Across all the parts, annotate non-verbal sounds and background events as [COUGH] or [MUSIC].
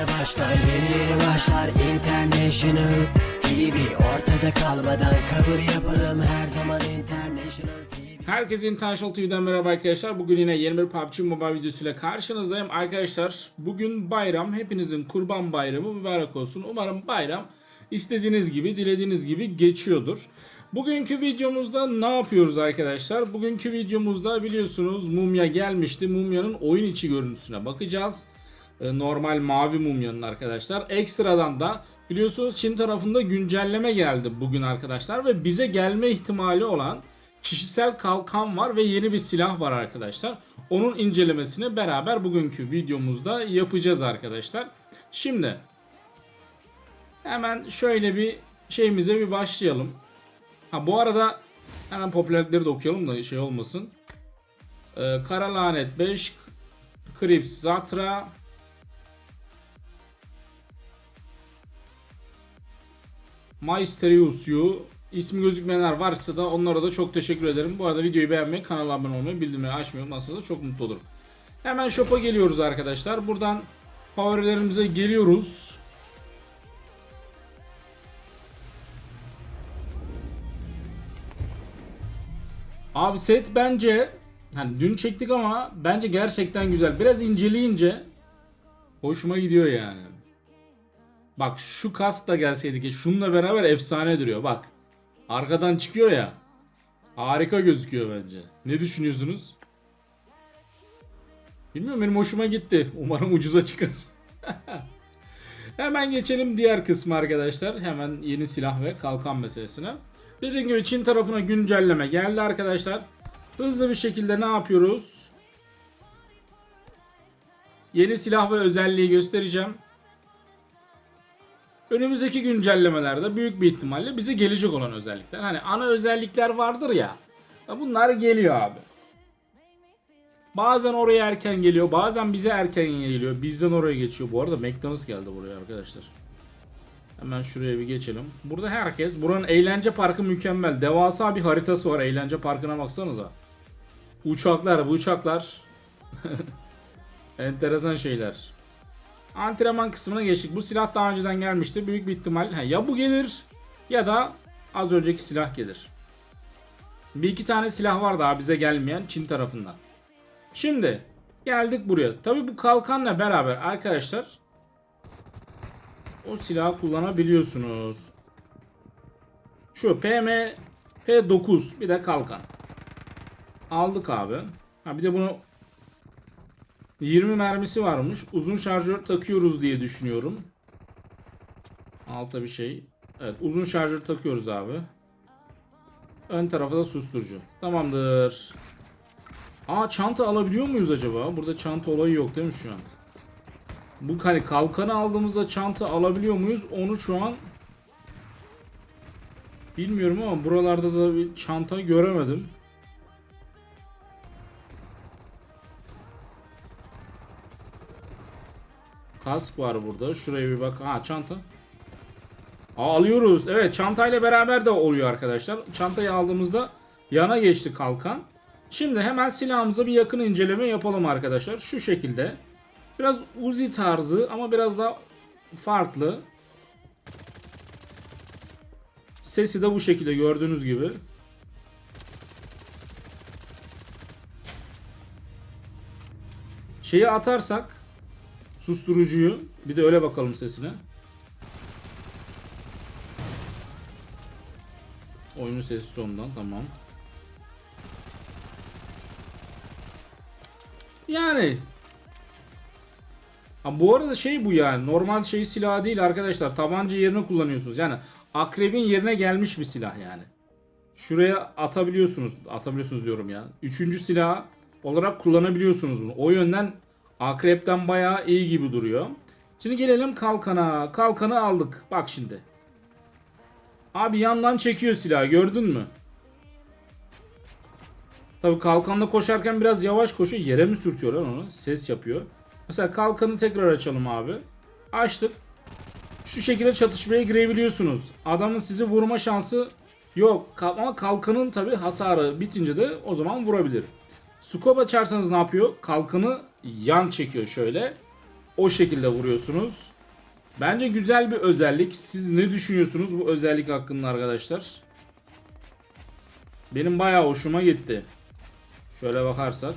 yeni başlar Yeni yeni başlar International TV Ortada kalmadan kabul yapalım Her zaman International TV Herkese International TV'den merhaba arkadaşlar. Bugün yine yeni bir PUBG Mobile videosuyla karşınızdayım. Arkadaşlar bugün bayram. Hepinizin kurban bayramı mübarek olsun. Umarım bayram istediğiniz gibi, dilediğiniz gibi geçiyordur. Bugünkü videomuzda ne yapıyoruz arkadaşlar? Bugünkü videomuzda biliyorsunuz mumya gelmişti. Mumyanın oyun içi görüntüsüne bakacağız. Ee, Normal mavi mumyanın arkadaşlar. Ekstradan da biliyorsunuz Çin tarafında güncelleme geldi bugün arkadaşlar. Ve bize gelme ihtimali olan kişisel kalkan var ve yeni bir silah var arkadaşlar. Onun incelemesini beraber bugünkü videomuzda yapacağız arkadaşlar. Şimdi hemen şöyle bir şeyimize bir başlayalım. Ha bu arada hemen popülerlikleri de okuyalım da şey olmasın. Ee, Kara Lanet 5 Krips Zatra Mysterious You ismi gözükmeyenler varsa da onlara da çok teşekkür ederim. Bu arada videoyu beğenmeyi, kanala abone olmayı, bildirimleri açmayı unutmazsanız çok mutlu olurum. Hemen shop'a geliyoruz arkadaşlar. Buradan favorilerimize geliyoruz. Abi set bence hani dün çektik ama bence gerçekten güzel. Biraz inceleyince hoşuma gidiyor yani. Bak şu kaskla gelseydi ki şununla beraber efsane duruyor bak. Arkadan çıkıyor ya. Harika gözüküyor bence. Ne düşünüyorsunuz? Bilmiyorum benim hoşuma gitti. Umarım ucuza çıkar. [LAUGHS] Hemen geçelim diğer kısmı arkadaşlar. Hemen yeni silah ve kalkan meselesine. Dediğim gibi Çin tarafına güncelleme geldi arkadaşlar. Hızlı bir şekilde ne yapıyoruz? Yeni silah ve özelliği göstereceğim. Önümüzdeki güncellemelerde büyük bir ihtimalle bize gelecek olan özellikler. Hani ana özellikler vardır ya. Bunlar geliyor abi. Bazen oraya erken geliyor, bazen bize erken geliyor. Bizden oraya geçiyor. Bu arada McDonald's geldi buraya arkadaşlar. Hemen şuraya bir geçelim. Burada herkes, buranın eğlence parkı mükemmel. Devasa bir haritası var eğlence parkına baksanıza. Uçaklar, bu uçaklar. [LAUGHS] Enteresan şeyler. Antrenman kısmına geçtik. Bu silah daha önceden gelmişti. Büyük bir ihtimal ha, ya bu gelir ya da az önceki silah gelir. Bir iki tane silah var daha bize gelmeyen Çin tarafından. Şimdi geldik buraya. Tabi bu kalkanla beraber arkadaşlar o silahı kullanabiliyorsunuz. Şu PM P9 bir de kalkan. Aldık abi. Ha bir de bunu 20 mermisi varmış. Uzun şarjör takıyoruz diye düşünüyorum. Alta bir şey. Evet uzun şarjör takıyoruz abi. Ön tarafa da susturucu. Tamamdır. Aa çanta alabiliyor muyuz acaba? Burada çanta olayı yok değil mi şu an? Bu hani kalkanı aldığımızda çanta alabiliyor muyuz? Onu şu an bilmiyorum ama buralarda da bir çanta göremedim. Kask var burada. Şuraya bir bak. Ha çanta. Aa, alıyoruz. Evet çantayla beraber de oluyor arkadaşlar. Çantayı aldığımızda yana geçti kalkan. Şimdi hemen silahımıza bir yakın inceleme yapalım arkadaşlar. Şu şekilde. Biraz Uzi tarzı ama biraz daha farklı. Sesi de bu şekilde gördüğünüz gibi. Şeyi atarsak susturucuyu bir de öyle bakalım sesine. Oyunun sesi sondan tamam. Yani Ha bu arada şey bu yani normal şey silah değil arkadaşlar. Tabanca yerine kullanıyorsunuz. Yani akrebin yerine gelmiş bir silah yani. Şuraya atabiliyorsunuz. Atabiliyorsunuz diyorum ya. Üçüncü silah olarak kullanabiliyorsunuz bunu. O yönden akrepten bayağı iyi gibi duruyor. Şimdi gelelim kalkana. Kalkanı aldık. Bak şimdi. Abi yandan çekiyor silahı gördün mü? Tabi kalkanla koşarken biraz yavaş koşuyor. Yere mi sürtüyor lan onu? Ses yapıyor. Mesela kalkanı tekrar açalım abi. Açtık. Şu şekilde çatışmaya girebiliyorsunuz. Adamın sizi vurma şansı yok. Ama kalkanın tabi hasarı bitince de o zaman vurabilir. Scope açarsanız ne yapıyor? Kalkanı yan çekiyor şöyle. o şekilde vuruyorsunuz. Bence güzel bir özellik. Siz ne düşünüyorsunuz bu özellik hakkında arkadaşlar? Benim bayağı hoşuma gitti. Şöyle bakarsak.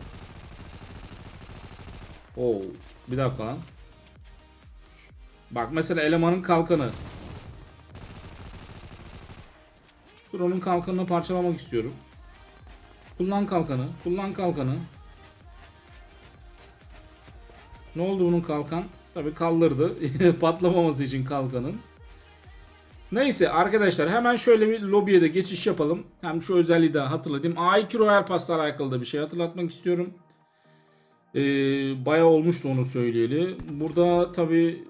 Oo, bir dakika lan. Bak mesela elemanın kalkanı. Dur onun kalkanını parçalamak istiyorum. Kullan kalkanı. Kullan kalkanı. Ne oldu bunun kalkan? Tabi kaldırdı. [LAUGHS] Patlamaması için kalkanın. Neyse arkadaşlar hemen şöyle bir lobiye de geçiş yapalım. Hem şu özelliği de hatırlatayım. A2 Royal Pass'la alakalı da bir şey hatırlatmak istiyorum. Ee, bayağı olmuştu onu söyleyeli. Burada tabi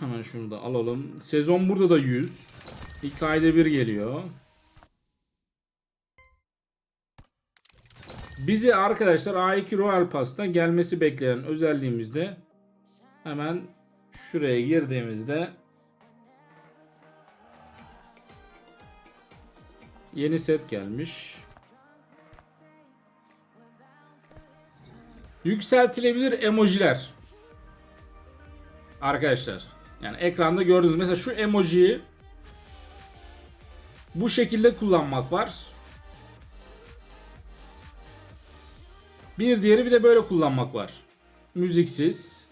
hemen şunu da alalım. Sezon burada da 100. 2 ayda bir geliyor. Bizi arkadaşlar A2 Royal Pass'ta gelmesi beklenen özelliğimizde hemen şuraya girdiğimizde yeni set gelmiş. Yükseltilebilir emojiler. Arkadaşlar yani ekranda gördüğünüz mesela şu emojiyi bu şekilde kullanmak var. Bir diğeri bir de böyle kullanmak var. Müziksiz.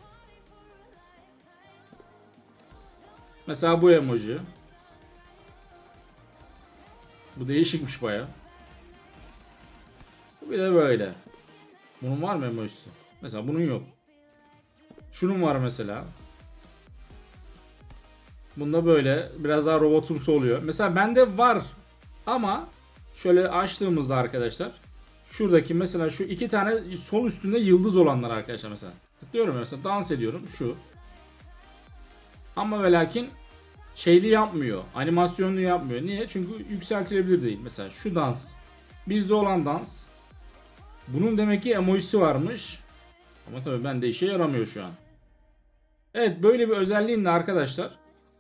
Mesela bu emoji. Bu değişikmiş baya. Bir de böyle. Bunun var mı emojisi? Mesela bunun yok. Şunun var mesela. Bunda böyle biraz daha robotumsu oluyor. Mesela bende var ama şöyle açtığımızda arkadaşlar şuradaki mesela şu iki tane sol üstünde yıldız olanlar arkadaşlar mesela. Tıklıyorum mesela dans ediyorum şu. Ama ve lakin şeyli yapmıyor. Animasyonlu yapmıyor. Niye? Çünkü yükseltilebilir değil. Mesela şu dans. Bizde olan dans. Bunun demek ki emojisi varmış. Ama tabii bende işe yaramıyor şu an. Evet böyle bir özelliğin de arkadaşlar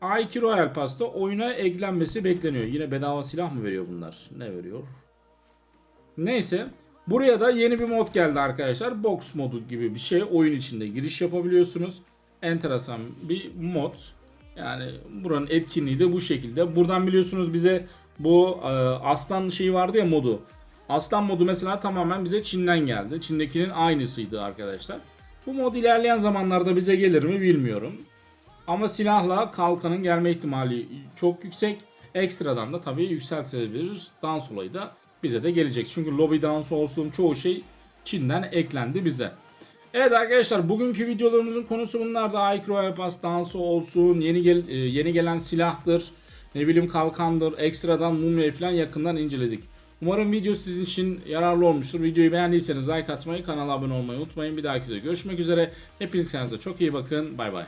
A2 Royal Pass'ta oyuna eklenmesi bekleniyor. Yine bedava silah mı veriyor bunlar? Ne veriyor? Neyse. Buraya da yeni bir mod geldi arkadaşlar. Box modu gibi bir şey. Oyun içinde giriş yapabiliyorsunuz. Enteresan bir mod. Yani buranın etkinliği de bu şekilde. Buradan biliyorsunuz bize bu e, aslan şeyi vardı ya modu. Aslan modu mesela tamamen bize Çin'den geldi. Çin'dekinin aynısıydı arkadaşlar. Bu mod ilerleyen zamanlarda bize gelir mi bilmiyorum. Ama silahla kalkanın gelme ihtimali çok yüksek. Ekstradan da tabii yükseltilebilir dans olayı da bize de gelecek. Çünkü lobby dansı olsun çoğu şey Çin'den eklendi bize. Evet arkadaşlar bugünkü videolarımızın konusu bunlardı. Royal Pass dansı olsun, yeni gel e, yeni gelen silahtır, ne bileyim kalkandır, ekstradan mumya falan yakından inceledik. Umarım video sizin için yararlı olmuştur. Videoyu beğendiyseniz like atmayı, kanala abone olmayı unutmayın. Bir dahaki de görüşmek üzere. Hepiniz kendinize çok iyi bakın. Bay bay.